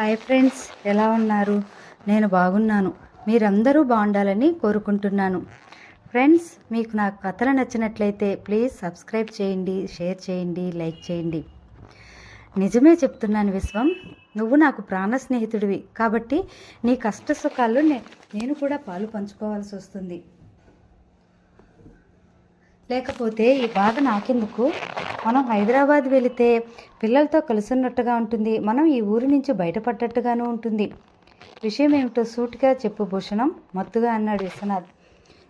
Hi friends ఎలా ఉన్నారు? నేను బాగున్నాను. మీరందరూ బాగుండాలని కోరుకుంటున్నాను. ఫ్రెండ్స్ మీకు నా కథలు నచ్చినట్లయితే ప్లీజ్ సబ్స్క్రైబ్ చేయండి షేర్ చేయండి లైక్ చేయండి. నిజమే చెప్తున్నాను విశ్వం నువ్వు నాకు ప్రాణ స్నేహితుడివి కాబట్టి నీ కష్ట సుఖాల్లో నే- నేను కూడా పాలు పంచుకోవాల్సి వస్తుంది. లేకపోతే ఈ బాధ నాకెందుకు? మనం హైదరాబాద్ వెళితే పిల్లలతో కలుసున్నట్టుగా ఉంటుంది. మనం ఈ ఊరి నుంచి బయటపడ్డట్టుగాను ఉంటుంది. విషయం ఏమిటో సూటిగా చెప్పు భూషణం మత్తుగా అన్నాడు విశ్వనాథ్.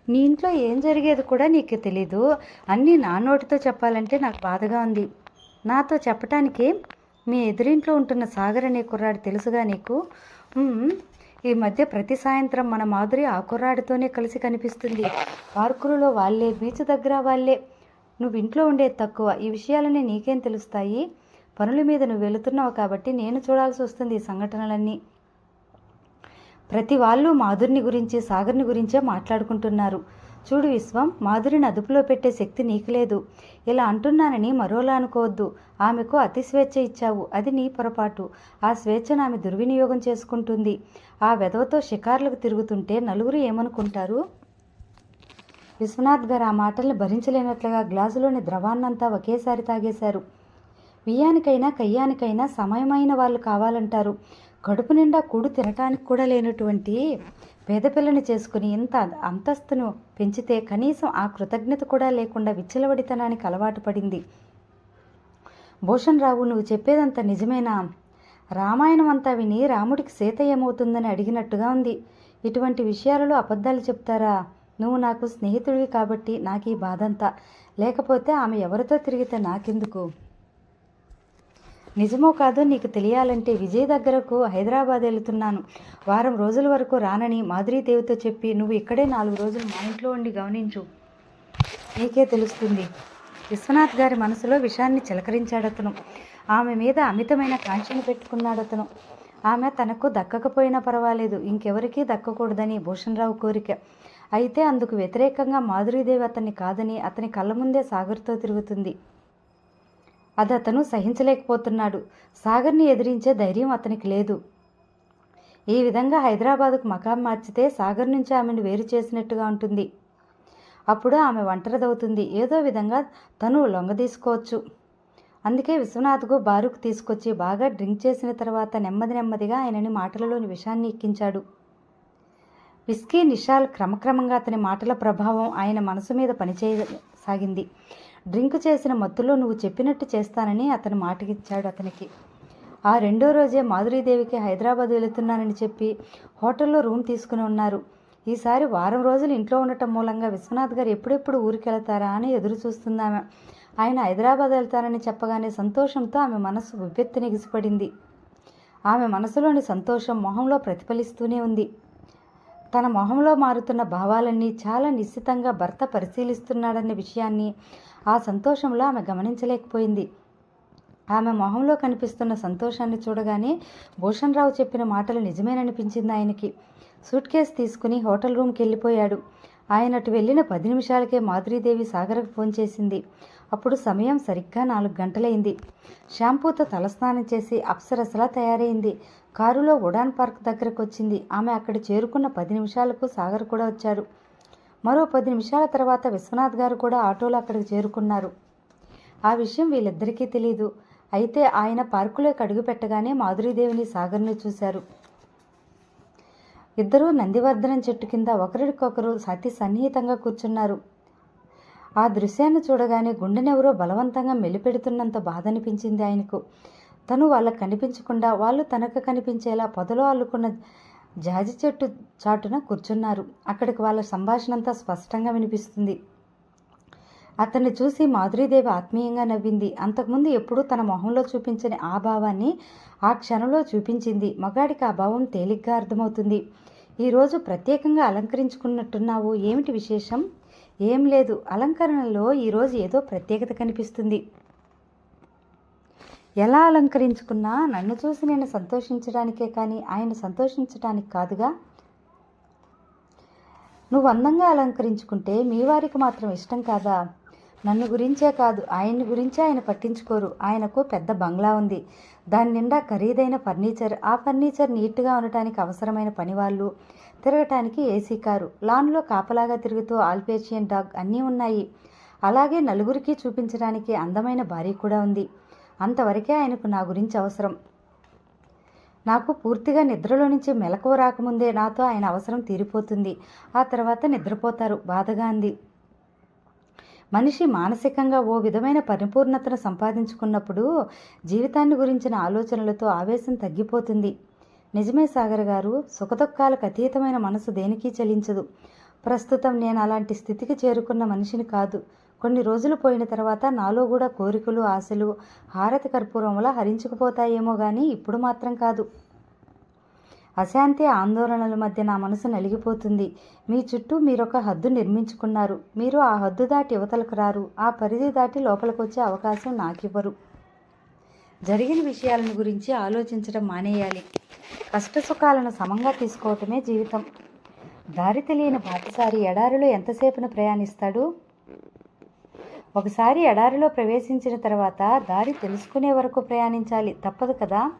నీ ఇంట్లో ఏం జరిగేది కూడా నీకు తెలీదు. అన్నీ నా నోటితో చెప్పాలంటే నాకు బాధగా ఉంది. నాతో చెప్పటానికి మీ ఎదురింట్లో ఉంటున్న సాగర్ అనే కుర్రాడు తెలుసుగా నీకు? ఈ మధ్య ప్రతి సాయంత్రం మన మాధురి ఆ కుర్రాడితోనే కలిసి కనిపిస్తుంది. పార్కులలో వాళ్ళే బీచ్ దగ్గర వాళ్ళే. నువ్వు ఇంట్లో ఉండేది తక్కువ. ఈ విషయాలన్నీ నీకేం తెలుస్తాయి? పనుల మీద నువ్వు వెళుతున్నావు కాబట్టి నేను చూడాల్సి వస్తుంది ఈ సంఘటనలన్నీ. ప్రతి వాళ్ళు మాధురిని గురించి సాగర్ని గురించే మాట్లాడుకుంటున్నారు. చూడు విశ్వం మాధురిని అదుపులో పెట్టే శక్తి నీకు లేదు. ఇలా అంటున్నానని మరోలా అనుకోవద్దు. ఆమెకు అతి స్వేచ్ఛ ఇచ్చావు. అది నీ పొరపాటు. ఆ స్వేచ్ఛను ఆమె దుర్వినియోగం చేసుకుంటుంది. ఆ వెధవతో షికార్లకు తిరుగుతుంటే నలుగురు ఏమనుకుంటారు? విశ్వనాథ్ గారు ఆ మాటల్ని భరించలేనట్లుగా గ్లాసులోని ద్రవాన్నంతా ఒకేసారి తాగేశారు. బియ్యానికైనా కయ్యానికైనా సమయమైన వాళ్ళు కావాలంటారు. కడుపు నిండా కూడు తినటానికి కూడా లేనటువంటి పేద పిల్లని చేసుకుని ఇంత అంతస్తును పెంచితే కనీసం ఆ కృతజ్ఞత కూడా లేకుండా విచ్చలవడితనానికి అలవాటు పడింది. భూషణ్ రావు నువ్వు చెప్పేదంత నిజమేనా? రామాయణం అంతా విని రాముడికి సీత ఏమవుతుందని అడిగినట్టుగా ఉంది. ఇటువంటి విషయాలలో అబద్ధాలు చెప్తారా? నువ్వు నాకు స్నేహితుడివి కాబట్టి నాకు ఈ బాధంతా. లేకపోతే ఆమె ఎవరితో తిరిగితే నాకెందుకు? నిజమో కాదో నీకు తెలియాలంటే విజయ్ దగ్గరకు హైదరాబాద్ వెళుతున్నాను. వారం రోజుల వరకు రానని మాధురీదేవితో చెప్పి నువ్వు ఇక్కడే నాలుగు రోజులు మా ఇంట్లో ఉండి గమనించు. నీకే తెలుస్తుంది. విశ్వనాథ్ గారి మనసులో విషాన్ని చిలకరించాడతను. ఆమె మీద అమితమైన కాంక్షను పెట్టుకున్నాడు అతను ఆమె తనకు దక్కకపోయినా పర్వాలేదు. ఇంకెవరికీ దక్కకూడదని భూషణరావు కోరిక. అయితే అందుకు వ్యతిరేకంగా మాధురీదేవి అతన్ని కాదని అతని కళ్ళ ముందే సాగర్తో తిరుగుతుంది. అది అతను సహించలేకపోతున్నాడు. సాగర్ని ఎదిరించే ధైర్యం అతనికి లేదు. ఈ విధంగా హైదరాబాదుకు మకాం మార్చితే సాగర్ నుంచి ఆమెను వేరు చేసినట్టుగా ఉంటుంది. అప్పుడు ఆమె ఒంటరిదవుతుంది. ఏదో విధంగా తను లొంగదీసుకోవచ్చు అందుకే విశ్వనాథ్కు బారుకు తీసుకొచ్చి బాగా డ్రింక్ చేసిన తర్వాత నెమ్మది నెమ్మదిగా ఆయనని మాటలలోని విషాన్ని ఎక్కించాడు. విస్కీ నిషాల్ క్రమక్రమంగా అతని మాటల ప్రభావం ఆయన మనసు మీద పనిచేయసాగింది. డ్రింక్ చేసిన మత్తులో నువ్వు చెప్పినట్టు చేస్తానని అతను మాటకిచ్చాడు అతనికి. ఆ రెండో రోజే మాధురీదేవికి హైదరాబాద్ వెళుతున్నానని చెప్పి హోటల్లో రూమ్ తీసుకుని ఉన్నారు. ఈసారి వారం రోజులు ఇంట్లో ఉండటం మూలంగా విశ్వనాథ్ గారు ఎప్పుడెప్పుడు ఊరికెళ్తారా అని ఎదురు చూస్తుందామె. ఆయన హైదరాబాద్ వెళ్తారని చెప్పగానే సంతోషంతో ఆమె మనసు ఉబ్బెత్తి నెగిసిపడింది ఆమె మనసులోని సంతోషం మొహంలో ప్రతిఫలిస్తూనే ఉంది. తన మొహంలో మారుతున్న భావాలన్నీ చాలా నిశ్చితంగా భర్త పరిశీలిస్తున్నాడనే విషయాన్ని ఆ సంతోషంలో ఆమె గమనించలేకపోయింది. ఆమె మొహంలో కనిపిస్తున్న సంతోషాన్ని చూడగానే భూషణ్ రావు చెప్పిన మాటలు నిజమేననిపించింది ఆయనకి. సూట్ కేసు తీసుకుని హోటల్ రూమ్కి వెళ్ళిపోయాడు. ఆయన అటు వెళ్ళిన పది నిమిషాలకే మాధురీదేవి సాగర్కు ఫోన్ చేసింది. అప్పుడు సమయం సరిగ్గా నాలుగు గంటలైంది. షాంపూతో తలస్నానం చేసి అప్సరసలా తయారైంది. కారులో ఉడాన్ పార్క్ దగ్గరకు వచ్చింది ఆమె అక్కడ చేరుకున్న పది నిమిషాలకు సాగర్ కూడా వచ్చాడు మరో పది నిమిషాల తర్వాత విశ్వనాథ్ గారు కూడా ఆటోలో అక్కడికి చేరుకున్నారు. ఆ విషయం వీళ్ళిద్దరికీ తెలీదు. అయితే ఆయన పార్కులోకి అడుగు పెట్టగానే మాధురీదేవిని సాగర్ని చూశారు. ఇద్దరూ నందివర్ధనం చెట్టు కింద ఒకరికొకరు అతి సన్నిహితంగా కూర్చున్నారు. ఆ దృశ్యాన్ని చూడగానే గుండెనెవరో బలవంతంగా మెలిపెడుతున్నంత బాధ అనిపించింది ఆయనకు. తను వాళ్ళకు కనిపించకుండా వాళ్ళు తనకు కనిపించేలా పొదలో అల్లుకున్న జాజి చెట్టు చాటున కూర్చున్నారు. అక్కడికి వాళ్ళ సంభాషణ అంతా స్పష్టంగా వినిపిస్తుంది. అతన్ని చూసి మాధురీదేవి ఆత్మీయంగా నవ్వింది. అంతకుముందు ఎప్పుడూ తన మొహంలో చూపించని ఆ భావాన్ని ఆ క్షణంలో చూపించింది. మగాడికి ఆ భావం తేలిగ్గా అర్థమవుతుంది. ఈరోజు ప్రత్యేకంగా అలంకరించుకున్నట్టున్నావు. ఏమిటి విశేషం? ఏం లేదు. అలంకరణలో ఈరోజు ఏదో ప్రత్యేకత కనిపిస్తుంది. ఎలా అలంకరించుకున్నా నన్ను చూసి నేను సంతోషించడానికే కానీ ఆయన సంతోషించడానికి కాదుగా? నువ్వు అందంగా అలంకరించుకుంటే మీ వారికి మాత్రం ఇష్టం కాదా? నన్ను గురించే కాదు ఆయన్ని గురించి ఆయన పట్టించుకోరు. ఆయనకు పెద్ద బంగ్లా ఉంది. దాని నిండా ఖరీదైన ఫర్నిచర్ ఆ ఫర్నిచర్ నీట్గా ఉండటానికి అవసరమైన పనివాళ్ళు తిరగటానికి ఏసీ కారు లాన్లో కాపలాగా తిరుగుతూ ఆల్పేషియన్ డాగ్ అన్నీ ఉన్నాయి. అలాగే నలుగురికి చూపించడానికి అందమైన భార్య కూడా ఉంది. అంతవరకే ఆయనకు నా గురించి అవసరం. నాకు పూర్తిగా నిద్రలో నుంచి మెలకువ రాకముందే నాతో ఆయన అవసరం తీరిపోతుంది. ఆ తర్వాత నిద్రపోతారు. బాధగా అంది. మనిషి మానసికంగా ఓ విధమైన పరిపూర్ణతను సంపాదించుకున్నప్పుడు జీవితాన్ని గురించిన ఆలోచనలతో ఆవేశం తగ్గిపోతుంది. నిజమే సాగర్ గారు సుఖదుఖాలకు అతీతమైన మనసు దేనికి చలించదు. ప్రస్తుతం నేను అలాంటి స్థితికి చేరుకున్న మనిషిని కాదు. కొన్ని రోజులు పోయిన తర్వాత నాలో కూడా కోరికలు ఆశలు హారతి కర్పూరంలా హరించుకుపోతాయేమో కానీ ఇప్పుడు మాత్రం కాదు. అశాంతి ఆందోళనల మధ్య నా మనసు నలిగిపోతుంది. మీ చుట్టూ మీరొక హద్దు నిర్మించుకున్నారు. మీరు ఆ హద్దు దాటి యువతలకు రారు. ఆ పరిధి దాటి లోపలికి వచ్చే అవకాశం నాకివ్వరు. జరిగిన విషయాలను గురించి ఆలోచించడం మానేయాలి. కష్టసుఖాలను సమంగా తీసుకోవటమే జీవితం. దారి తెలియని బాటసారి ఎడారిలో ఎంతసేపున ప్రయాణిస్తాడు? ఒకసారి ఎడారిలో ప్రవేశించిన తర్వాత దారి తెలుసుకునే వరకు ప్రయాణించాలి. తప్పదు కదా?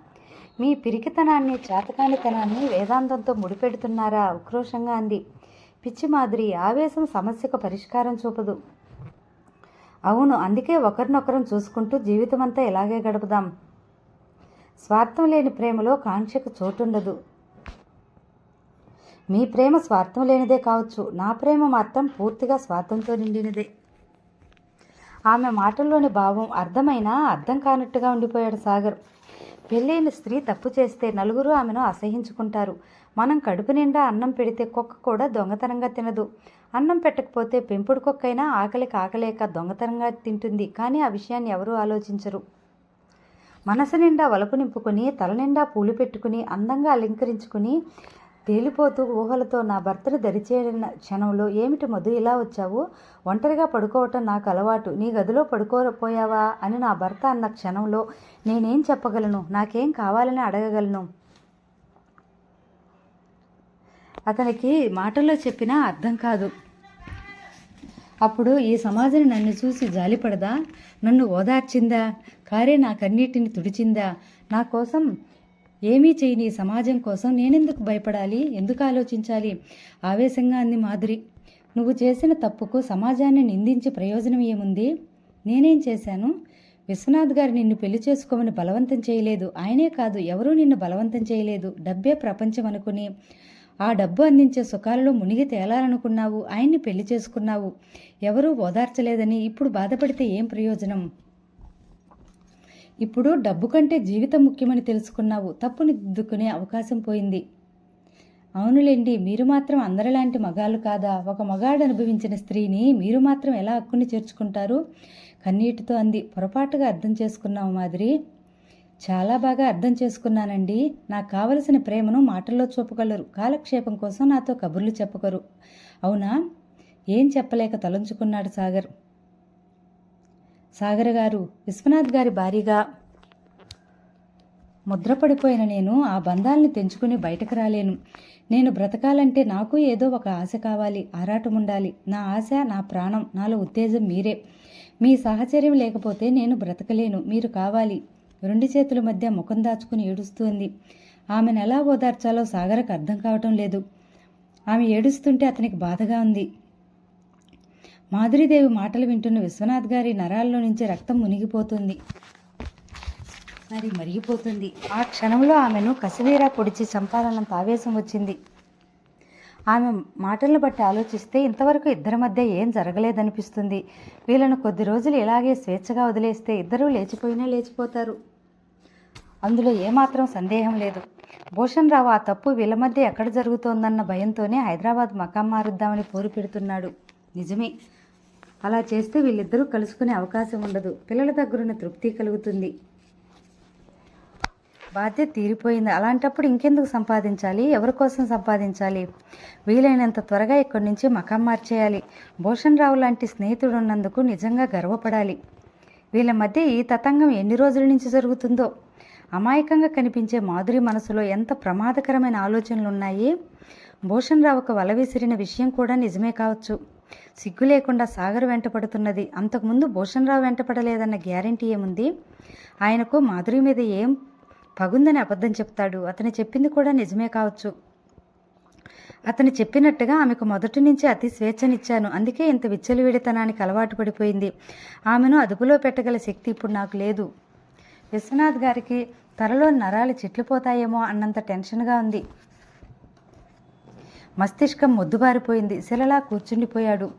మీ పిరికితనాన్ని చేతకానితనాన్ని వేదాంతంతో ముడిపెడుతున్నారా? ఉక్రోషంగా అంది. పిచ్చి మాదిరి ఆవేశం సమస్యకు పరిష్కారం చూపదు. అవును అందుకే ఒకరినొకరం చూసుకుంటూ జీవితమంతా ఇలాగే గడుపుదాం. స్వార్థం లేని ప్రేమలో కాంక్షకు చోటుండదు. మీ ప్రేమ స్వార్థం లేనిదే కావచ్చు. నా ప్రేమ మాత్రం పూర్తిగా స్వార్థంతో నిండినదే. ఆమె మాటల్లోని భావం అర్థమైనా అర్థం కానట్టుగా ఉండిపోయాడు సాగర్. పెళ్ళైన స్త్రీ తప్పు చేస్తే నలుగురు ఆమెను అసహించుకుంటారు. మనం కడుపు నిండా అన్నం పెడితే కుక్క కూడా దొంగతనంగా తినదు. అన్నం పెట్టకపోతే పెంపుడు కుక్కైనా ఆకలికి ఆకలేక దొంగతనంగా తింటుంది కానీ ఆ విషయాన్ని ఎవరూ ఆలోచించరు. మనసు నిండా వలపు నింపుకొని తల నిండా పూలు పెట్టుకుని అందంగా అలంకరించుకుని తేలిపోతూ ఊహలతో నా భర్తను దరిచేరిన క్షణంలో ఏమిటి మధు ఇలా వచ్చావు? ఒంటరిగా పడుకోవటం నాకు అలవాటు. నీ గదిలో పడుకోపోయావా? అని నా భర్త అన్న క్షణంలో నేనేం చెప్పగలను? నాకేం కావాలని అడగగలను? అతనికి మాటల్లో చెప్పినా అర్థం కాదు. అప్పుడు ఈ సమాజం నన్ను చూసి జాలిపడదా? నన్ను ఓదార్చిందా? కారే నా కన్నీటిని తుడిచిందా? నా కోసం ఏమీ చేయని సమాజం కోసం నేనెందుకు భయపడాలి? ఎందుకు ఆలోచించాలి? ఆవేశంగా అంది మాధురి. నువ్వు చేసిన తప్పుకు సమాజాన్ని నిందించే ప్రయోజనం ఏముంది? నేనేం చేశాను? విశ్వనాథ్ గారు నిన్ను పెళ్ళి చేసుకోమని బలవంతం చేయలేదు. ఆయనే కాదు ఎవరూ నిన్ను బలవంతం చేయలేదు. డబ్బే ప్రపంచం అనుకుని. ఆ డబ్బు అందించే సుఖాలలో మునిగి తేలాలనుకున్నావు. ఆయన్ని పెళ్ళి చేసుకున్నావు. ఎవరూ ఓదార్చలేదని ఇప్పుడు బాధపడితే ఏం ప్రయోజనం? ఇప్పుడు డబ్బు కంటే జీవితం ముఖ్యమని తెలుసుకున్నావు. తప్పుని దిద్దుకునే అవకాశం పోయింది. అవునులేండి మీరు మాత్రం అందరిలాంటి మగాళ్ళు కాదా? ఒక మగాడు అనుభవించిన స్త్రీని మీరు మాత్రం ఎలా హక్కుని చేర్చుకుంటారు? కన్నీటితో అంది. పొరపాటుగా అర్థం చేసుకున్నావు మాదిరి. చాలా బాగా అర్థం చేసుకున్నానండి. నాకు కావలసిన ప్రేమను మాటల్లో చూపగలరు. కాలక్షేపం కోసం నాతో కబుర్లు చెప్పగరు అవునా? ఏం చెప్పలేక తలంచుకున్నాడు సాగర్. సాగర్ గారు విశ్వనాథ్ గారి భారీగా ముద్రపడిపోయిన నేను ఆ బంధాల్ని తెంచుకుని బయటకు రాలేను. నేను బ్రతకాలంటే నాకు ఏదో ఒక ఆశ కావాలి ఆరాటం ఉండాలి. నా ఆశ నా ప్రాణం నాలో ఉత్తేజం మీరే. మీ సాహచర్యం లేకపోతే నేను బ్రతకలేను. మీరు కావాలి. రెండు చేతుల మధ్య ముఖం దాచుకుని ఏడుస్తుంది. ఆమెను ఎలా ఓదార్చాలో సాగరకు అర్థం కావటం లేదు. ఆమె ఏడుస్తుంటే అతనికి బాధగా ఉంది. మాధురీదేవి మాటలు వింటున్న విశ్వనాథ్ గారి నరాల్లో నుంచి రక్తం మునిగిపోతుంది. మరి మరిగిపోతుంది. ఆ క్షణంలో ఆమెను కసివీరా పొడిచి చంపాలన్నంత ఆవేశం వచ్చింది. ఆమె మాటలను బట్టి ఆలోచిస్తే ఇంతవరకు ఇద్దరి మధ్య ఏం జరగలేదనిపిస్తుంది. వీళ్ళను కొద్ది రోజులు ఇలాగే స్వేచ్ఛగా వదిలేస్తే ఇద్దరూ లేచిపోయినా లేచిపోతారు. అందులో ఏమాత్రం సందేహం లేదు. భూషణ్ రావు ఆ తప్పు వీళ్ళ మధ్య ఎక్కడ జరుగుతోందన్న భయంతోనే హైదరాబాద్ మకాం మారుద్దామని పోరు పెడుతున్నాడు. నిజమే. అలా చేస్తే వీళ్ళిద్దరూ కలుసుకునే అవకాశం ఉండదు. పిల్లల దగ్గరున్న తృప్తి కలుగుతుంది. బాధ్యత తీరిపోయింది. అలాంటప్పుడు ఇంకెందుకు సంపాదించాలి? ఎవరి కోసం సంపాదించాలి? వీలైనంత త్వరగా ఇక్కడి నుంచి మకాం మార్చేయాలి. భూషణ్ రావు లాంటి స్నేహితుడు ఉన్నందుకు నిజంగా గర్వపడాలి. వీళ్ళ మధ్య ఈ తతంగం ఎన్ని రోజుల నుంచి జరుగుతుందో? అమాయకంగా కనిపించే మాధురి మనసులో ఎంత ప్రమాదకరమైన ఆలోచనలు ఉన్నాయి భూషణ్ రావుకు వల విసిరిన విషయం కూడా నిజమే కావచ్చు. సిగ్గు లేకుండా సాగర్ వెంటపడుతున్నది అంతకుముందు భూషణరావు వెంటపడలేదన్న గ్యారంటీ ఏముంది? ఆయనకు మాధురి మీద ఏం పగుందని అబద్ధం చెప్తాడు. అతను చెప్పింది కూడా నిజమే కావచ్చు. అతను చెప్పినట్టుగా ఆమెకు మొదటి నుంచి అతి స్వేచ్ఛనిచ్చాను. అందుకే ఇంత విచ్చలవిడితనానికి అలవాటు పడిపోయింది. ఆమెను అదుపులో పెట్టగల శక్తి ఇప్పుడు నాకు లేదు. విశ్వనాథ్ గారికి త్వరలో నరాలు చిట్లిపోతాయేమో అన్నంత టెన్షన్గా ఉంది. మస్తిష్కం మొద్దుబారిపోయింది. శిలలా కూర్చుండిపోయాడు.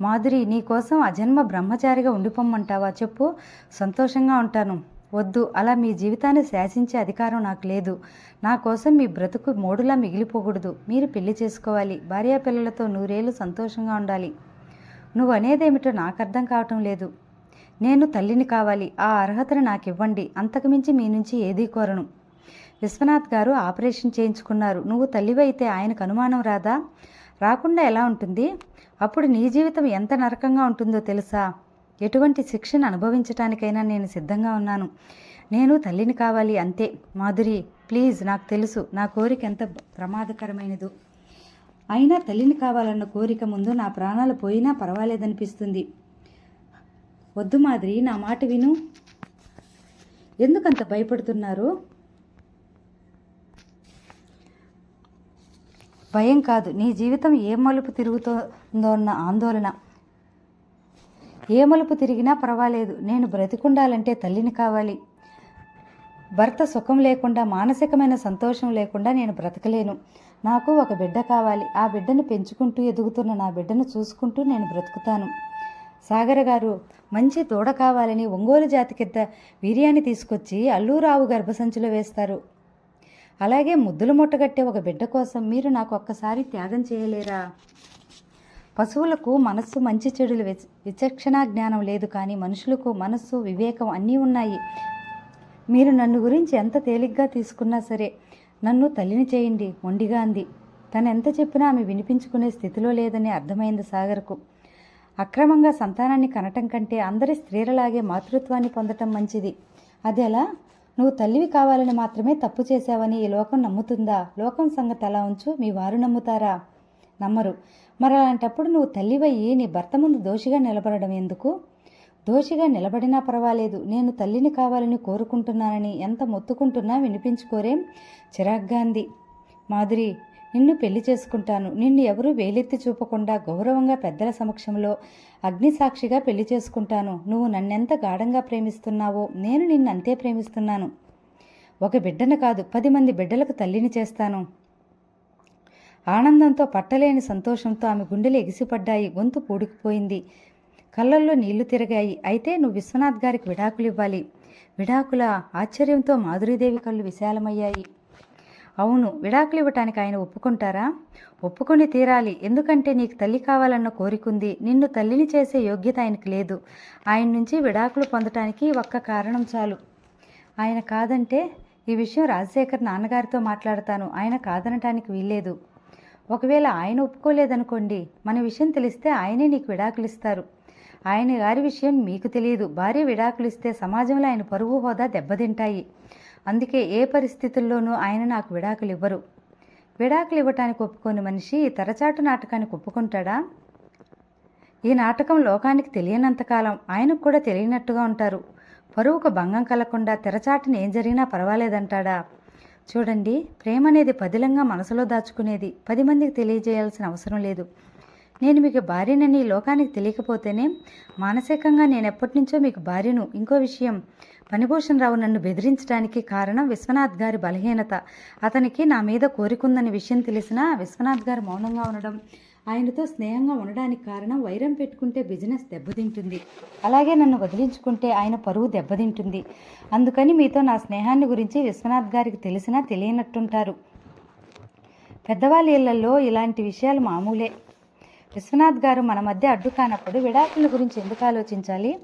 మాధురి నీకోసం అజన్మ బ్రహ్మచారిగా ఉండిపోమ్మంటావా? చెప్పు. సంతోషంగా ఉంటాను. వద్దు. అలా మీ జీవితాన్ని శాసించే అధికారం నాకు లేదు. నా కోసం మీ బ్రతుకు మోడులా మిగిలిపోకూడదు. మీరు పెళ్ళి చేసుకోవాలి. భార్యా పిల్లలతో నూరేళ్ళు సంతోషంగా ఉండాలి. నువ్వు అనేదేమిటో నాకు అర్థం కావటం లేదు. నేను తల్లిని కావాలి. ఆ అర్హతను నాకు ఇవ్వండి అంతకుమించి మీ నుంచి ఏదీ కోరను. విశ్వనాథ్ గారు ఆపరేషన్ చేయించుకున్నారు. నువ్వు తల్లివైతే ఆయనకు అనుమానం రాదా? రాకుండా ఎలా ఉంటుంది? అప్పుడు నీ జీవితం ఎంత నరకంగా ఉంటుందో తెలుసా? ఎటువంటి శిక్షను అనుభవించటానికైనా నేను సిద్ధంగా ఉన్నాను. నేను తల్లిని కావాలి అంతే. మాధురి ప్లీజ్ నాకు తెలుసు. నా కోరిక ఎంత ప్రమాదకరమైనదో. అయినా తల్లిని కావాలన్న కోరిక ముందు నా ప్రాణాలు పోయినా పర్వాలేదనిపిస్తుంది. వద్దు మాదిరి నా మాట విను. ఎందుకంత భయపడుతున్నారు? భయం కాదు. నీ జీవితం ఏ మలుపు తిరుగుతుందో అన్న ఆందోళన? ఏ మలుపు తిరిగినా పర్వాలేదు. నేను బ్రతికుండాలంటే తల్లిని కావాలి. భర్త సుఖం లేకుండా మానసికమైన సంతోషం లేకుండా నేను బ్రతకలేను. నాకు ఒక బిడ్డ కావాలి. ఆ బిడ్డను పెంచుకుంటూ ఎదుగుతున్న నా బిడ్డను చూసుకుంటూ నేను బ్రతుకుతాను. సాగర్ గారు మంచి దూడ కావాలని ఒంగోలు జాతి కింద వీర్యాన్ని తీసుకొచ్చి అల్లూరావు గర్భసంచిలో వేస్తారు. అలాగే ముద్దులు ముట్టగట్టే ఒక బిడ్డ కోసం మీరు నాకు ఒక్కసారి త్యాగం చేయలేరా? పశువులకు మనస్సు మంచి చెడులు విచ విచక్షణ జ్ఞానం లేదు కానీ మనుషులకు మనస్సు వివేకం అన్నీ ఉన్నాయి. మీరు నన్ను గురించి ఎంత తేలిగ్గా తీసుకున్నా సరే నన్ను తల్లిని చేయండి మొండిగా అంది. తను ఎంత చెప్పినా ఆమె వినిపించుకునే స్థితిలో లేదని అర్థమైంది సాగర్కు. అక్రమంగా సంతానాన్ని కనటం కంటే అందరి స్త్రీలలాగే మాతృత్వాన్ని పొందటం మంచిది. అది ఎలా? నువ్వు తల్లివి కావాలని మాత్రమే తప్పు చేశావని ఈ లోకం నమ్ముతుందా? లోకం సంగతి అలా ఉంచు మీ వారు నమ్ముతారా? నమ్మరు. మరి అలాంటప్పుడు నువ్వు తల్లివయ్యి నీ భర్త ముందు దోషిగా నిలబడడం ఎందుకు? దోషిగా నిలబడినా పర్వాలేదు. నేను తల్లిని కావాలని కోరుకుంటున్నానని ఎంత మొత్తుకుంటున్నా వినిపించుకోరేం? చిరాగ్గా అంది. మాధురి నిన్ను పెళ్ళి చేసుకుంటాను. నిన్ను ఎవరూ వేలెత్తి చూపకుండా గౌరవంగా పెద్దల సమక్షంలో అగ్నిసాక్షిగా పెళ్ళి చేసుకుంటాను. నువ్వు నన్నెంత గాఢంగా ప్రేమిస్తున్నావో నేను నిన్ను అంతే ప్రేమిస్తున్నాను. ఒక బిడ్డను కాదు పది మంది బిడ్డలకు తల్లిని చేస్తాను. ఆనందంతో పట్టలేని సంతోషంతో ఆమె గుండెలు ఎగిసిపడ్డాయి గొంతు పూడుకుపోయింది. కళ్ళల్లో నీళ్ళు తిరిగాయి. అయితే నువ్వు విశ్వనాథ్ గారికి విడాకులు ఇవ్వాలి విడాకుల ఆశ్చర్యంతో మాధురీదేవి కళ్ళు విశాలమయ్యాయి. అవును విడాకులు ఇవ్వటానికి ఆయన ఒప్పుకుంటారా? ఒప్పుకొని తీరాలి. ఎందుకంటే నీకు తల్లి కావాలన్న కోరికుంది. నిన్ను తల్లిని చేసే యోగ్యత ఆయనకు లేదు. ఆయన నుంచి విడాకులు పొందటానికి ఒక్క కారణం చాలు. ఆయన కాదంటే ఈ విషయం రాజశేఖర్ నాన్నగారితో మాట్లాడతాను. ఆయన కాదనటానికి వీల్లేదు. ఒకవేళ ఆయన ఒప్పుకోలేదనుకోండి మన విషయం తెలిస్తే ఆయనే నీకు విడాకులు ఇస్తారు. ఆయన గారి విషయం మీకు తెలియదు. భార్య విడాకులు ఇస్తే సమాజంలో ఆయన పరువు హోదా దెబ్బతింటాయి. అందుకే ఏ పరిస్థితుల్లోనూ ఆయన నాకు విడాకులు ఇవ్వరు విడాకులు ఇవ్వటానికి ఒప్పుకోని మనిషి తెరచాటు నాటకానికి ఒప్పుకుంటాడా? ఈ నాటకం లోకానికి తెలియనంతకాలం ఆయనకు కూడా తెలియనట్టుగా ఉంటారు. పరువుకు భంగం కలగకుండా తెరచాటుని ఏం జరిగినా పర్వాలేదంటాడా? చూడండి ప్రేమ అనేది పదిలంగా మనసులో దాచుకునేది పది మందికి తెలియజేయాల్సిన అవసరం లేదు. నేను మీకు భార్యనని ఈ లోకానికి తెలియకపోతేనే మానసికంగా నేను ఎప్పటి నుంచో మీకు భార్యను. ఇంకో విషయం పనిభూషణ్ రావు నన్ను బెదిరించడానికి కారణం విశ్వనాథ్ గారి బలహీనత. అతనికి నా మీద కోరికుందనే విషయం తెలిసినా విశ్వనాథ్ గారు మౌనంగా ఉండడం ఆయనతో స్నేహంగా ఉండడానికి కారణం వైరం పెట్టుకుంటే బిజినెస్ దెబ్బతింటుంది. అలాగే నన్ను వదిలించుకుంటే ఆయన పరువు దెబ్బతింటుంది. అందుకని మీతో నా స్నేహాన్ని గురించి విశ్వనాథ్ గారికి తెలిసినా తెలియనట్టుంటారు. పెద్దవాళ్ళ ఇళ్ళలో ఇలాంటి విషయాలు మామూలే. విశ్వనాథ్ గారు మన మధ్య అడ్డు కానప్పుడు విడాకుల గురించి ఎందుకు ఆలోచించాలి?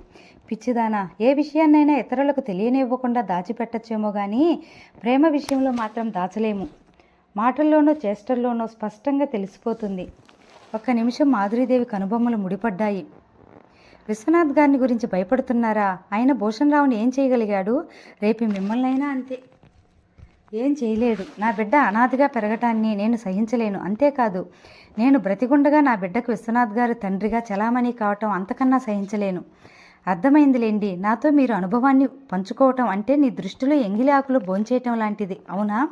పిచ్చిదానా ఏ విషయాన్నైనా ఇతరులకు తెలియనివ్వకుండా దాచిపెట్టచ్చేమో కానీ ప్రేమ విషయంలో మాత్రం దాచలేము. మాటల్లోనో చేష్టల్లోనో స్పష్టంగా తెలిసిపోతుంది. ఒక్క నిమిషం మాధురీదేవి కనుబొమ్మలు ముడిపడ్డాయి. విశ్వనాథ్ గారిని గురించి భయపడుతున్నారా? ఆయన భూషణ్ రావుని ఏం చేయగలిగాడు? రేపు మిమ్మల్నైనా అంతే. ఏం చేయలేడు. నా బిడ్డ అనాథగా పెరగటాన్ని నేను సహించలేను. అంతేకాదు నేను బ్రతికుండగా నా బిడ్డకు విశ్వనాథ్ గారు తండ్రిగా చలామణి కావటం అంతకన్నా సహించలేను. అర్థమైందిలేండి. నాతో మీరు అనుభవాన్ని పంచుకోవటం అంటే నీ దృష్టిలో ఎంగిలి ఆకులు భోంచేయటం లాంటిది. అవునా?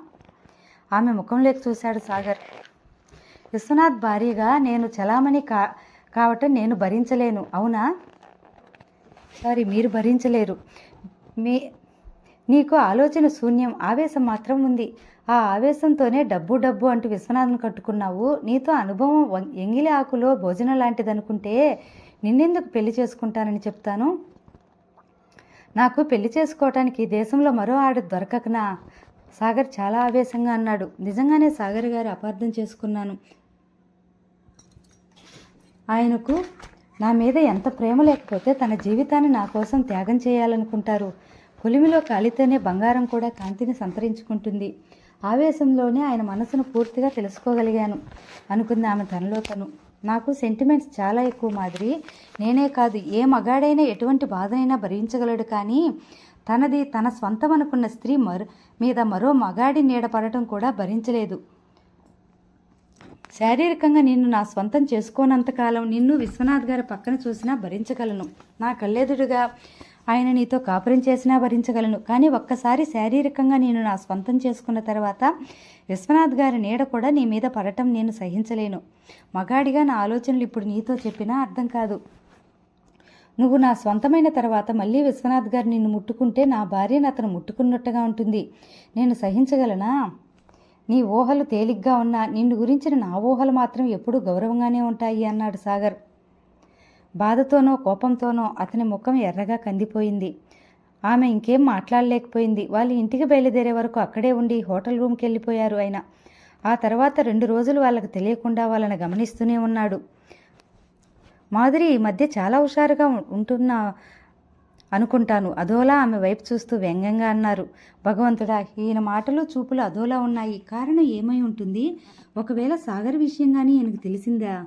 ఆమె ముఖంలోకి చూశాడు సాగర్. విశ్వనాథ్ భార్యగా నేను చలామణి కా కావటం నేను భరించలేను. అవునా? సారీ మీరు భరించలేరు. మీ నీకు ఆలోచన శూన్యం ఆవేశం మాత్రం ఉంది. ఆ ఆవేశంతోనే డబ్బు డబ్బు అంటూ విశ్వనాథన్ కట్టుకున్నావు. నీతో అనుభవం ఎంగిలి ఆకులో భోజనం లాంటిదనుకుంటే నిన్నెందుకు పెళ్ళి చేసుకుంటానని చెప్తాను? నాకు పెళ్ళి చేసుకోవటానికి దేశంలో మరో ఆడ దొరకకనా? సాగర్ చాలా ఆవేశంగా అన్నాడు. నిజంగానే సాగర్ గారు అపార్థం చేసుకున్నాను. ఆయనకు నా మీద ఎంత ప్రేమ లేకపోతే తన జీవితాన్ని నా కోసం త్యాగం చేయాలనుకుంటారు. పొలిమిలో కాలితేనే బంగారం కూడా కాంతిని సంతరించుకుంటుంది. ఆవేశంలోనే ఆయన మనసును పూర్తిగా తెలుసుకోగలిగాను. అనుకుంది ఆమె తనలో తను. నాకు సెంటిమెంట్స్ చాలా ఎక్కువ మాదిరి. నేనే కాదు ఏ మగాడైనా ఎటువంటి బాధనైనా భరించగలడు కానీ తనది తన స్వంతం అనుకున్న స్త్రీ మరో మీద మరో మగాడి నీడపడటం కూడా భరించలేదు. శారీరకంగా నిన్ను నా స్వంతం చేసుకోనంతకాలం నిన్ను విశ్వనాథ్ గారి పక్కన చూసినా భరించగలను. నా కళ్ళెదురుగా ఆయన నీతో కాపురం చేసినా భరించగలను. కానీ ఒక్కసారి శారీరకంగా నేను నా స్వంతం చేసుకున్న తర్వాత విశ్వనాథ్ గారి నీడ కూడా నీ మీద పడటం నేను సహించలేను. మగాడిగా నా ఆలోచనలు ఇప్పుడు నీతో చెప్పినా అర్థం కాదు. నువ్వు నా స్వంతమైన తర్వాత మళ్ళీ విశ్వనాథ్ గారు నిన్ను ముట్టుకుంటే నా భార్యను అతను ముట్టుకున్నట్టుగా ఉంటుంది. నేను సహించగలనా? నీ ఊహలు తేలిగ్గా ఉన్నా. నిన్ను గురించిన నా ఊహలు మాత్రం ఎప్పుడూ గౌరవంగానే ఉంటాయి అన్నాడు సాగర్. బాధతోనో కోపంతోనో అతని ముఖం ఎర్రగా కందిపోయింది. ఆమె ఇంకేం మాట్లాడలేకపోయింది. వాళ్ళు ఇంటికి బయలుదేరే వరకు అక్కడే ఉండి హోటల్ రూమ్కి వెళ్ళిపోయారు ఆయన. ఆ తర్వాత రెండు రోజులు వాళ్ళకు తెలియకుండా వాళ్ళని గమనిస్తూనే ఉన్నాడు. మాధురి ఈ మధ్య చాలా హుషారుగా ఉంటున్న అనుకుంటాను. అదోలా ఆమె వైపు చూస్తూ వ్యంగ్యంగా అన్నారు. భగవంతుడా ఈయన మాటలు చూపులు అదోలా ఉన్నాయి. కారణం ఏమై ఉంటుంది? ఒకవేళ సాగర్ విషయంగానే ఈయనకు తెలిసిందా?